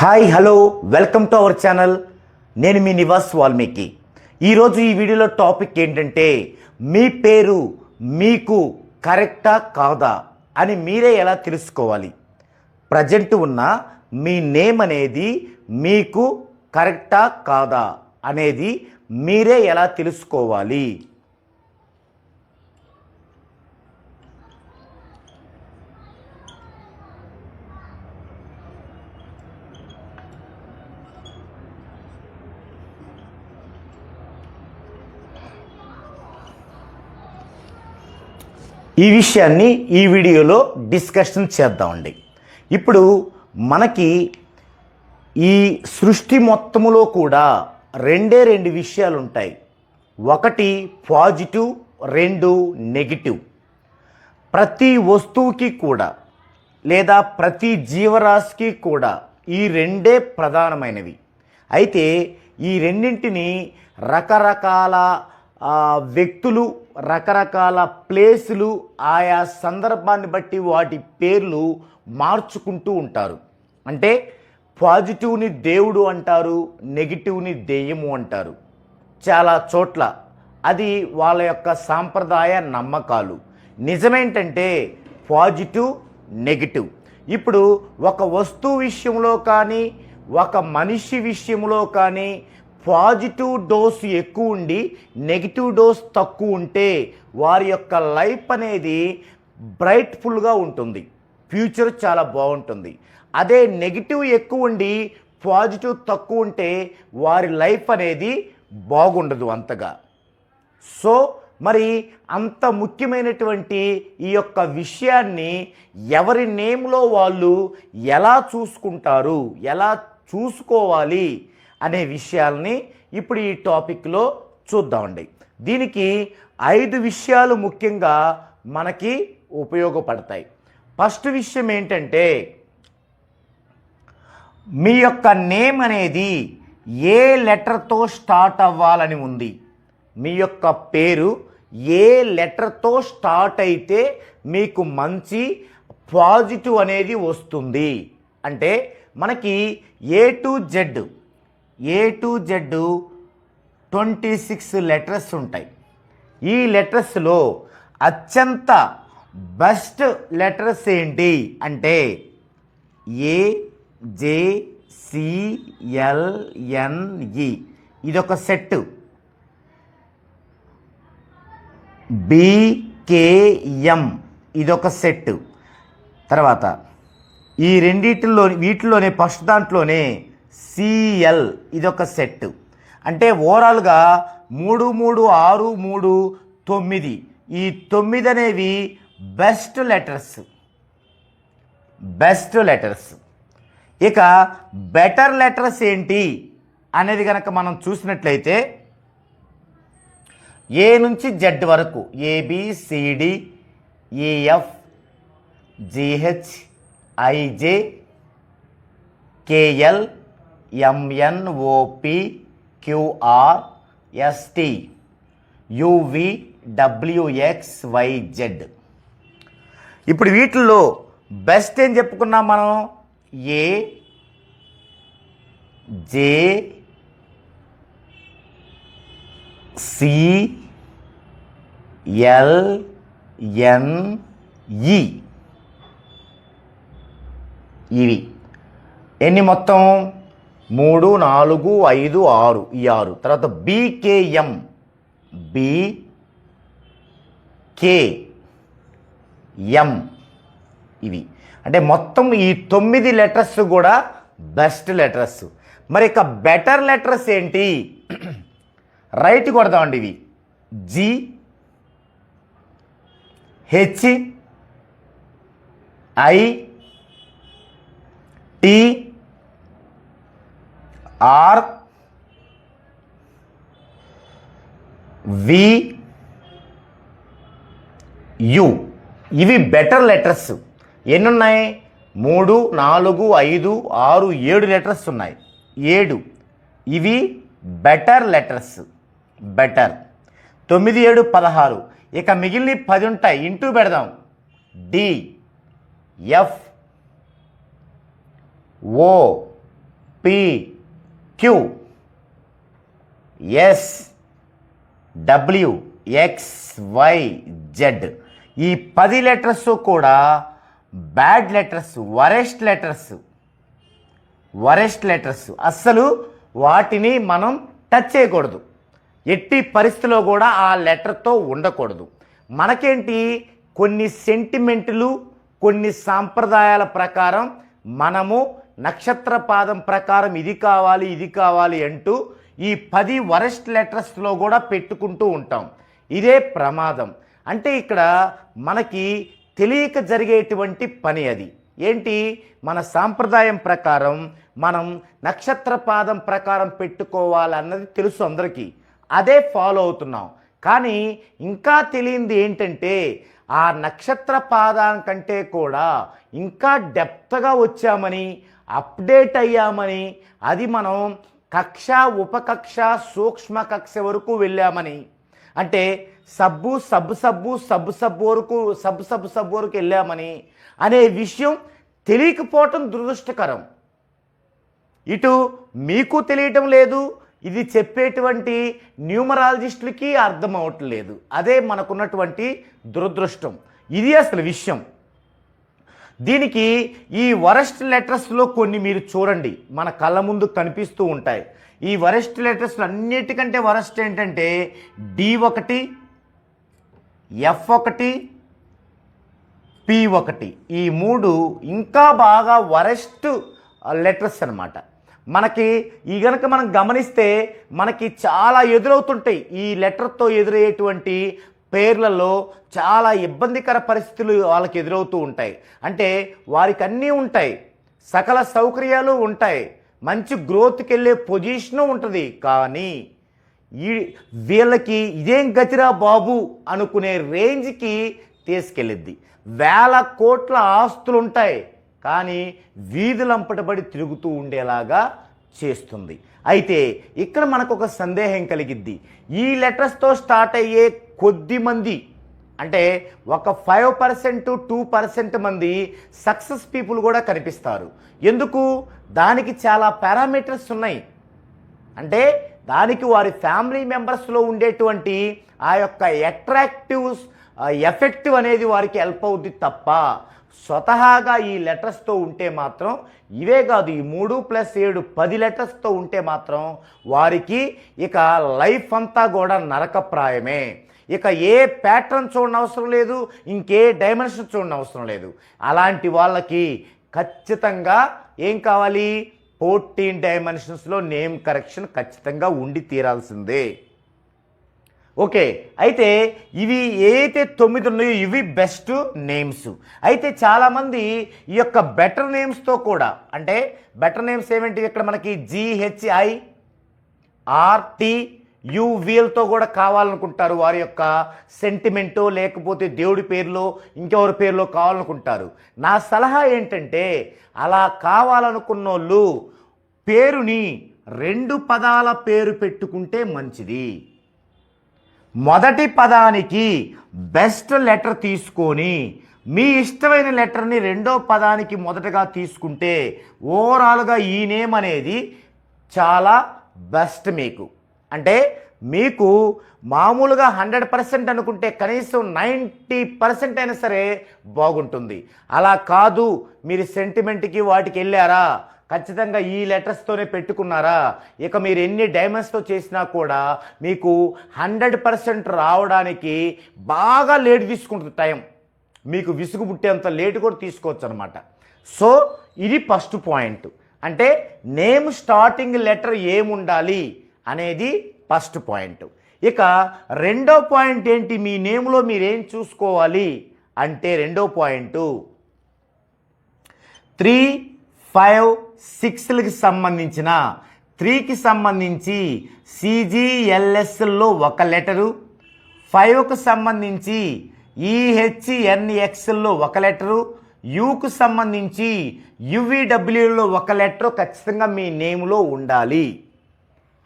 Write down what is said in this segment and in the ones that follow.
Hi hello welcome to our channel. నేను మీ నివాస్ వాల్మీకి. ఈరోజు ఈ వీడియోలో టాపిక్ ఏంటంటే మీ పేరు మీకు కరెక్టా కాదా అని మీరే ఎలా తెలుసుకోవాలి? ప్రజెంట్ ఉన్న మీ నేమ్ అనేది మీకు కరెక్టా కాదా అనేది మీరే ఎలా తెలుసుకోవాలి? ఈ విషయాన్ని ఈ వీడియోలో డిస్కషన్ చేద్దామండి. ఇప్పుడు మనకి ఈ సృష్టి మొత్తములో కూడా రెండే రెండు విషయాలు ఉంటాయి ఒకటి పాజిటివ్ రెండు నెగిటివ్. ప్రతి వస్తువుకి కూడా లేదా ప్రతి జీవరాశికి కూడా ఈ రెండే ప్రధానమైనవి. అయితే ఈ రెండింటిని రకరకాల వ్యక్తులు రకరకాల ప్లేసులు ఆయా సందర్భాన్ని బట్టి వాటి పేర్లు మార్చుకుంటూ ఉంటారు. అంటే పాజిటివ్ని దేవుడు అంటారు నెగిటివ్ని దెయ్యము అంటారు. చాలా చోట్ల అది వాళ్ళ యొక్క సాంప్రదాయ నమ్మకాలు. నిజమేంటంటే పాజిటివ్ నెగిటివ్. ఇప్పుడు ఒక వస్తువు విషయంలో కానీ ఒక మనిషి విషయంలో కానీ పాజిటివ్ డోస్ ఎక్కువ ఉండి నెగిటివ్ డోస్ తక్కువ ఉంటే వారి యొక్క లైఫ్ అనేది బ్రైట్ఫుల్గా ఉంటుంది. ఫ్యూచర్ చాలా బాగుంటుంది. అదే నెగిటివ్ ఎక్కువ ఉండి పాజిటివ్ తక్కువ ఉంటే వారి లైఫ్ అనేది బాగుండదు అంతగా. సో మరి అంత ముఖ్యమైనటువంటి ఈ యొక్క విషయాన్ని ఎవరి నేమ్లో వాళ్ళు ఎలా చూసుకుంటారు ఎలా చూసుకోవాలి అనే విషయాల్ని ఇప్పుడు ఈ టాపిక్లో చూద్దామండి. దీనికి ఐదు విషయాలు ముఖ్యంగా మనకి ఉపయోగపడతాయి. ఫస్ట్ విషయం ఏంటంటే మీ యొక్క నేమ్ అనేది ఏ లెటర్తో స్టార్ట్ అవ్వాలని ఉంది? మీ యొక్క పేరు ఏ లెటర్తో స్టార్ట్ అయితే మీకు మంచి పాజిటివ్ అనేది వస్తుంది? అంటే మనకి A to Z A to Z twenty six letters ఉంటాయి. ఈ లెటర్స్లో అత్యంత బెస్ట్ లెటర్స్ ఏంటి? అంటే ఏ జే సిఎల్ఎన్ఈ ఇదొక సెట్ బీకేఎం ఇదొక సెట్ తర్వాత ఈ రెండిటిలో వీటిలోనే ఫస్ట్ దాంట్లోనే సిఎల్ ఇదొక సెట్ అంటే ఓవరాల్గా మూడు మూడు ఆరు మూడు తొమ్మిది. ఈ తొమ్మిది అనేవి బెస్ట్ లెటర్స్ బెస్ట్ లెటర్స్ ఇక బెటర్ లెటర్స్ ఏంటి అనేది కనుక మనం చూసినట్లయితే ఏ నుంచి జెడ్ వరకు? A B C D E F G H I J K L M N O P Q R S T U V W X Y Z ఇప్పుడు వీటిల్లో బెస్ట్ ఏం చెప్పుకున్నాం మనం? ఏ జే సి ఎల్ ఎన్ ఈ. ఇవి. ఎన్ని మొత్తం? మూడు నాలుగు ఐదు ఆరు ఈ ఆరు. తర్వాత బీకేఎం. బి కే ఎం ఇవి. అంటే మొత్తం ఈ తొమ్మిది లెటర్స్ కూడా బెస్ట్ లెటర్స్. మరి ఇక బెటర్ లెటర్స్ ఏంటి? రైట్ కొడదామండి ఇవి. G. H. I. T. R V U. ఇవి బెటర్ లెటర్స్ ఎన్ని ఉన్నాయి మూడు నాలుగు ఐదు ఆరు ఏడు లెటర్స్ ఉన్నాయి. ఏడు. ఇవి బెటర్ లెటర్స్ బెటర్ తొమ్మిది ఏడు పదహారు. ఇక మిగిలిన పది ఉంటాయి. ఇంటూ పెడదాం. D F O P Q. S W X Y Z. ఈ పది లెటర్స్ కూడా bad letters worst letters. Worst letters. అస్సలు వాటిని మనం టచ్ చేయకూడదు. ఎట్టి పరిస్థితిలో కూడా ఆ లెటర్తో ఉండకూడదు. మనకేంటి? కొన్ని సెంటిమెంట్లు కొన్ని సాంప్రదాయాల ప్రకారం మనము నక్షత్ర పాదం ప్రకారం ఇది కావాలి ఇది కావాలి అంటూ ఈ పది వరెస్ట్ లెటర్స్లో కూడా పెట్టుకుంటూ ఉంటాం. ఇదే ప్రమాదం. అంటే ఇక్కడ మనకి తెలియక జరిగేటువంటి పని అది. ఏంటి? మన సాంప్రదాయం ప్రకారం మనం నక్షత్ర పాదం ప్రకారం పెట్టుకోవాలన్నది తెలుసు అందరికీ. అదే ఫాలో అవుతున్నాం. కానీ ఇంకా తెలియంది ఏంటంటే ఆ నక్షత్రపాదం కంటే కూడా ఇంకా డెప్త్గా వచ్చామని అప్డేట్ అయ్యామని అది మనం కక్ష ఉపకక్ష సూక్ష్మ కక్ష వరకు వెళ్ళామని. అంటే సబ్బు సబ్బు సబ్బు సబ్బు సబ్బు వరకు సబ్బు సబ్బు సబ్బు వరకు వెళ్ళామని అనే విషయం తెలియకపోవటం దురదృష్టకరం. ఇటు మీకు తెలియటం లేదు ఇది చెప్పేటువంటి న్యూమరాలజిస్టులకి అర్థం అవట్లేదు అదే మనకున్నటువంటి దురదృష్టం. ఇది అసలు విషయం. దీనికి ఈ వరస్ట్ లెటర్స్లో కొన్ని మీరు చూడండి. మన కళ్ళ ముందు కనిపిస్తూ ఉంటాయి. ఈ వరస్ట్ లెటర్స్ అన్నిటికంటే వరస్ట్ ఏంటంటే డి ఒకటి ఎఫ్ ఒకటి పి ఒకటి. ఈ మూడు ఇంకా బాగా వరెస్ట్ లెటర్స్ అనమాట మనకి ఈ గనక మనం గమనిస్తే మనకి చాలా ఎదురవుతుంటాయి ఈ లెటర్తో ఎదురయ్యేటువంటి పేర్లలో చాలా ఇబ్బందికర పరిస్థితులు వాళ్ళకి ఎదురవుతూ ఉంటాయి. అంటే వారికి అన్నీ ఉంటాయి. సకల సౌకర్యాలు ఉంటాయి. మంచి గ్రోత్కి వెళ్ళే పొజిషను ఉంటుంది. కానీ ఈ వీళ్ళకి ఇదేం గతిరా బాబు అనుకునే రేంజ్కి తీసుకెళ్ళిద్ది. వేల కోట్ల ఆస్తులు ఉంటాయి కానీ వీధులంపటబడి తిరుగుతూ ఉండేలాగా చేస్తుంది. అయితే ఇక్కడ మనకు ఒక సందేహం కలిగిద్ది. ఈ లెటర్స్తో స్టార్ట్ అయ్యే కొద్ది మంది అంటే ఒక ఫైవ్ పర్సెంట్ టూ పర్సెంట్ మంది సక్సెస్ పీపుల్ కూడా కనిపిస్తారు. ఎందుకు? దానికి చాలా పారామీటర్స్ ఉన్నాయి. అంటే దానికి వారి ఫ్యామిలీ మెంబర్స్లో ఉండేటువంటి ఆ యొక్క అట్రాక్టివ్ ఎఫెక్టివ్ అనేది వారికి హెల్ప్ అవుద్ది తప్ప స్వతహాగా ఈ లెటర్స్తో ఉంటే మాత్రం ఇవే కాదు ఈ మూడు ప్లస్ ఏడు పది లెటర్స్తో ఉంటే మాత్రం వారికి ఇక లైఫ్ అంతా కూడా నరకప్రాయమే. ఇక ఏ ప్యాటర్న్ చూడని అవసరం లేదు ఇంకే డైమెన్షన్ చూడని అవసరం లేదు. అలాంటి వాళ్ళకి ఖచ్చితంగా ఏం కావాలి? ఫోర్టీన్ డైమెన్షన్స్లో నేమ్ కరెక్షన్ ఖచ్చితంగా ఉండి తీరాల్సిందే. ఓకే అయితే ఇవి ఏదైతే తొమ్మిది ఉన్నాయో ఇవి బెస్ట్ నేమ్స్. అయితే చాలామంది ఈ యొక్క బెటర్ నేమ్స్తో కూడా అంటే బెటర్ నేమ్స్ ఏమిటి? ఇక్కడ మనకి జిహెచ్ఐ ఆర్టీ యువీలతో కూడా కావాలనుకుంటారు వారి యొక్క సెంటిమెంటో లేకపోతే దేవుడి పేరులో ఇంకెవరి పేరులో కావాలనుకుంటారు. నా సలహా ఏంటంటే అలా కావాలనుకున్న వాళ్ళు పేరుని రెండు పదాల పేరు పెట్టుకుంటే మంచిది. మొదటి పదానికి బెస్ట్ లెటర్ తీసుకొని మీ ఇష్టమైన లెటర్ని రెండో పదానికి మొదటగా తీసుకుంటే ఓవరాల్గా ఈ నేమ్ అనేది చాలా బెస్ట్ మీకు. అంటే మీకు మామూలుగా హండ్రెడ్ పర్సెంట్ అనుకుంటే కనీసం నైంటీ పర్సెంట్ అయినా సరే బాగుంటుంది. అలా కాదు మీరు సెంటిమెంట్కి వాటికి వెళ్ళారా? ఖచ్చితంగా ఈ లెటర్స్తోనే పెట్టుకున్నారా? ఇక మీరు ఎన్ని డైమండ్స్తో చేసినా కూడా మీకు హండ్రెడ్ పర్సెంట్ రావడానికి బాగా లేట్ తీసుకుంటుంది టైం. మీకు విసుగు పుట్టేంత లేట్ కూడా తీసుకోవచ్చు అనమాట సో ఇది ఫస్ట్ పాయింట్. అంటే నేమ్ స్టార్టింగ్ లెటర్ ఏముండాలి? అనేది ఫస్ట్ పాయింట్. ఇక రెండో పాయింట్ ఏంటి? మీ నేమ్లో మీరేం చూసుకోవాలి? అంటే రెండో పాయింట్. త్రీ ఫైవ్ సిక్స్లకి సంబంధించిన త్రీకి సంబంధించి సిజిఎల్ఎస్లో ఒక లెటరు ఫైవ్కు సంబంధించి E ఈహెచ్ఎన్ఎక్స్లో ఒక లెటరు యూకు సంబంధించి యువిడబ్ల్యూలో ఒక లెటర్ ఖచ్చితంగా మీ నేమ్లో ఉండాలి.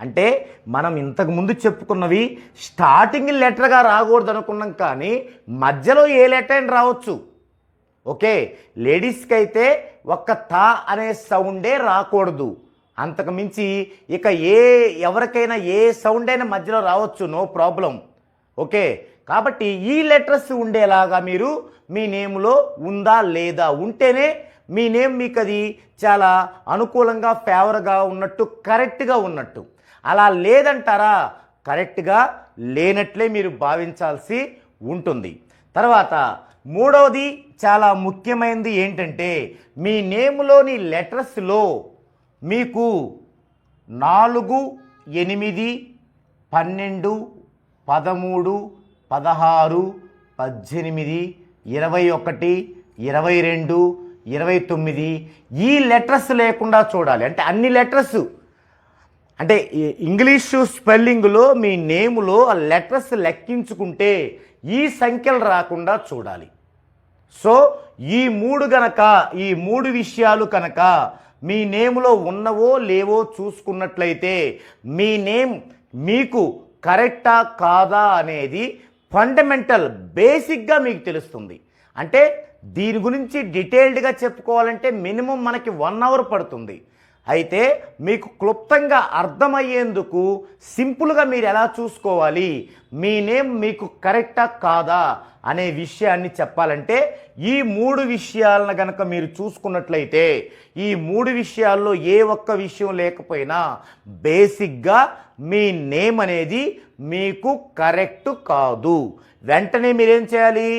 అంటే మనం ఇంతకు ముందు చెప్పుకున్నవి స్టార్టింగ్ లెటర్గా రాకూడదు అనుకున్నాం కానీ మధ్యలో ఏ లెటర్ అయినా రావచ్చు. ఓకే? లేడీస్కి అయితే ఒక్క తా అనే సౌండే రాకూడదు. అంతకు మించి ఇక ఏ ఎవరికైనా ఏ సౌండ్ అయినా మధ్యలో రావచ్చు నో ప్రాబ్లం ఓకే? కాబట్టి ఈ లెటర్స్ ఉండేలాగా మీరు మీ నేమ్లో ఉందా లేదా ఉంటేనే మీ నేమ్ మీకు అది చాలా అనుకూలంగా ఫేవర్గా ఉన్నట్టు కరెక్ట్గా ఉన్నట్టు. అలా లేదంటారా? కరెక్ట్గా లేనట్లే మీరు భావించాల్సి ఉంటుంది. తర్వాత మూడవది చాలా ముఖ్యమైనది ఏంటంటే మీ నేమ్లోని లెటర్స్లో మీకు నాలుగు ఎనిమిది పన్నెండు పదమూడు పదహారు పద్దెనిమిది ఇరవై ఒకటి ఇరవై రెండు ఇరవై తొమ్మిది ఈ లెటర్స్ లేకుండా చూడాలి. అంటే అన్ని లెటర్స్ అంటే ఇంగ్లీషు స్పెల్లింగ్లో మీ నేములో ఆ లెటర్స్ లెక్కించుకుంటే ఈ సంఖ్యలు రాకుండా చూడాలి. సో ఈ మూడు గనక ఈ మూడు విషయాలు కనుక మీ నేములో ఉన్నవో లేవో చూసుకున్నట్లయితే మీ నేమ్ మీకు కరెక్టా కాదా అనేది ఫండమెంటల్ బేసిక్గా మీకు తెలుస్తుంది. అంటే దీని గురించి డీటెయిల్డ్గా చెప్పుకోవాలంటే మినిమం మనకి వన్ అవర్ పడుతుంది. అయితే మీకు క్లుప్తంగా అర్థమయ్యేందుకు సింపుల్గా మీరు ఎలా చూసుకోవాలి? మీ నేమ్ మీకు కరెక్టా కాదా? అనే విషయాన్ని చెప్పాలంటే ఈ మూడు విషయాలను గనక మీరు చూసుకున్నట్లయితే ఈ మూడు విషయాల్లో ఏ ఒక్క విషయం లేకపోయినా బేసిక్గా మీ నేమ్ అనేది మీకు కరెక్ట్ కాదు. వెంటనే మీరేం చేయాలి?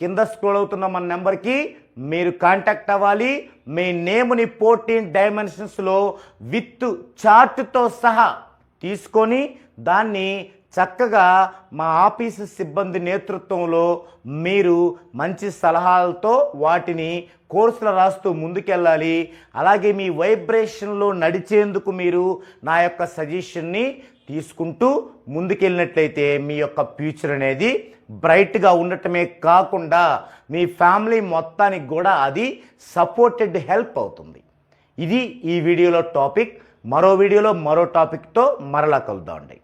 కింద స్క్రోల్ అవుతున్న మన నెంబర్కి మీరు కాంటాక్ట్ అవ్వాలి. మీ నేమ్ని ఫోర్టీన్ డైమెన్షన్స్లో విత్ చార్ట్తో సహా తీసుకొని దాన్ని చక్కగా మా ఆఫీసు సిబ్బంది నేతృత్వంలో మీరు మంచి సలహాలతో వాటిని కోర్సులు రాస్తూ ముందుకెళ్ళాలి. అలాగే మీ వైబ్రేషన్లో నడిచేందుకు మీరు నా యొక్క సజెషన్ని తీసుకుంటూ ముందుకెళ్ళినట్లయితే మీ యొక్క ఫ్యూచర్ అనేది బ్రైట్గా ఉండటమే కాకుండా మీ ఫ్యామిలీ మొత్తానికి కూడా అది సపోర్టెడ్ హెల్ప్ అవుతుంది. ఇది ఈ వీడియోలో టాపిక్. మరో వీడియోలో మరో టాపిక్తో మరలా కలుద్దామండి.